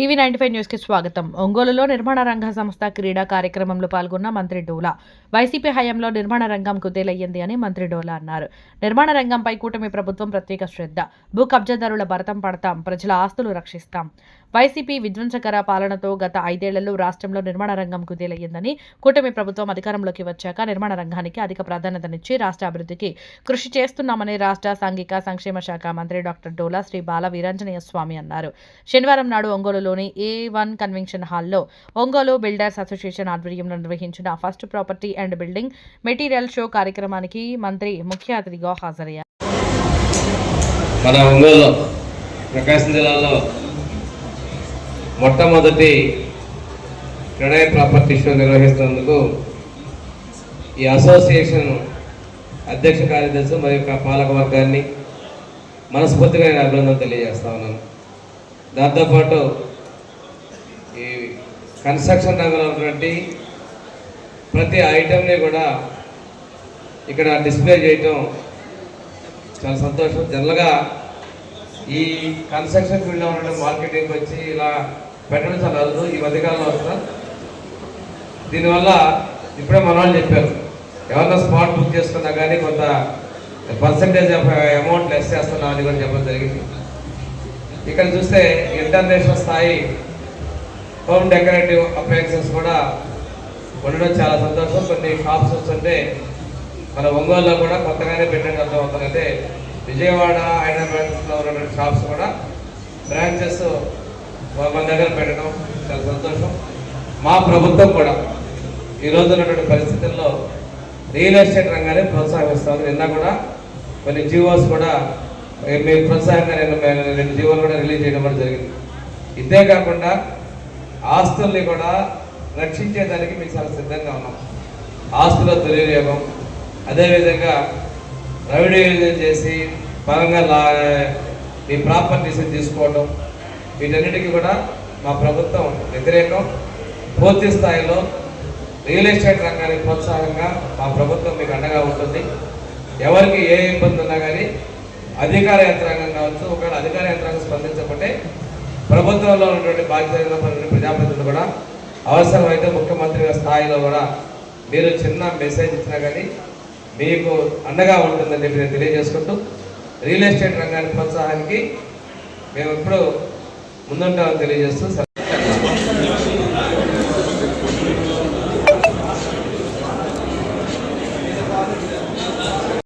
TV ninety five న్యూస్కి స్వాగతం. ఒంగోలులో నిర్మాణ రంగ సంస్థ క్రీడా కార్యక్రమంలో పాల్గొన్న మంత్రి డోలా. వైసీపీ హయాంలో నిర్మాణ రంగం కుదేలయ్యింది అని మంత్రి డోలా అన్నారు. నిర్మాణ రంగంపై కూటమి ప్రభుత్వం ప్రత్యేక శ్రద్ధ. భూ కబ్జాదారుల భరతం పడతాం ప్రజల ఆస్తులు రక్షిస్తాం. వైసీపీ విధ్వంసకర పాలనతో గత ఐదేళ్ళలో రాష్ట్రంలో నిర్మాణ రంగం కుదేలయ్యిందని కూటమి ప్రభుత్వం అధికారంలోకి వచ్చాక నిర్మాణ రంగానికి అధిక ప్రాధాన్యతనిచ్చి రాష్ట్ర అభివృద్ధికి కృషి చేస్తున్నామని రాష్ట్ర సాంఘిక సంక్షేమ శాఖ మంత్రి డాక్టర్ డోలా శ్రీ బాల వీరాంజనేయ స్వామి అన్నారు. శనివారం నాడు ఒంగోలులోని ఏ వన్ కన్వెన్షన్ హాల్లో ఒంగోలు బిల్డర్స్ అసోసియేషన్ ఆధ్వర్యంలో నిర్వహించిన first property and building material show కార్యక్రమానికి మంత్రి ముఖ్య అతిథిగా హాజరయ్యారు. మన ఒంగోలు ప్రకాశం జిల్లాలో మొట్టమొదటి ప్రణయ ప్రాపర్టీ షో నిర్వహిస్తున్నందుకు ఈ అసోసియేషన్ అధ్యక్ష కార్యదర్శి మరియు యొక్క పాలక వర్గాన్ని మనస్ఫూర్తిగా నేను అభినందన తెలియజేస్తా ఉన్నాను. దాంతోపాటు కన్స్ట్రక్షన్ రంగంలో ఉన్నటువంటి ప్రతి ఐటెంని కూడా ఇక్కడ డిస్ప్లే చేయటం చాలా సంతోషం. జనరల్గా ఈ కన్స్ట్రక్షన్ ఫీల్డ్లో ఉన్న మార్కెటింగ్ వచ్చి ఇలా పెట్టడం చాలా అరుదు. ఈ మధ్యకాలంలో వస్తున్నా దీనివల్ల ఇప్పుడే మన వాళ్ళు చెప్పారు ఎవరన్నా స్పాట్ బుక్ చేసుకున్నా కానీ కొంత పర్సంటేజ్ ఆఫ్ అమౌంట్ లెస్ చేస్తున్నాం అని కూడా చెప్పడం జరిగింది. ఇక్కడ చూస్తే ఇంటర్నేషనల్ స్థాయి హోమ్ డెకరేటివ్ అప్లయన్సెస్ కూడా ఉండడం చాలా సంతోషం. కొన్ని షాప్స్ వస్తుంటే మన ఒంగోలులో కూడా కొత్తగానే పెట్టడం అర్థమవుతుంది అయితే విజయవాడ హైదరాబాద్లో ఉన్నటువంటి షాప్స్ కూడా బ్రాంచెస్ మన దగ్గర పెట్టడం చాలా సంతోషం. మా ప్రభుత్వం కూడా ఈ ఉన్నటువంటి పరిస్థితుల్లో రియల్ ఎస్టేట్ రంగాన్ని ప్రోత్సహిస్తాము నిన్న కూడా కొన్ని జీవోస్ కూడా మీ ప్రోత్సాహంగా నేను నేను రెండు జీవోలు కూడా రిలీజ్ చేయడం కూడా జరిగింది. ఇదే కాకుండా ఆస్తుల్ని కూడా రక్షించేదానికి మేము చాలా సిద్ధంగా ఉన్నాం. ఆస్తుల దుర్వినియోగం అదేవిధంగా రెవెన్యూ చేసి పరంగా లా ఈ ప్రాపర్టీస్ తీసుకోవడం వీటన్నిటికీ కూడా మా ప్రభుత్వం వ్యతిరేకం. పూర్తి స్థాయిలో రియల్ ఎస్టేట్ రంగానికి ప్రోత్సాహంగా మా ప్రభుత్వం మీకు అండగా ఉంటుంది. ఎవరికి ఏ ఇబ్బంది ఉన్నా కానీ అధికార యంత్రాంగం కావచ్చు ఒకవేళ అధికార యంత్రాంగం స్పందించకపోతే ప్రభుత్వంలో ఉన్నటువంటి బాధ్యతలు ప్రజాప్రతినిధులు కూడా అవసరమైతే ముఖ్యమంత్రి స్థాయిలో కూడా మీరు చిన్న మెసేజ్ ఇచ్చినా కానీ మీకు అండగా ఉంటుందని చెప్పి నేను తెలియజేసుకుంటూ రియల్ ఎస్టేట్ రంగానికి ప్రోత్సాహానికి మేము ఎప్పుడు ముందుంటామని తెలియజేస్తూ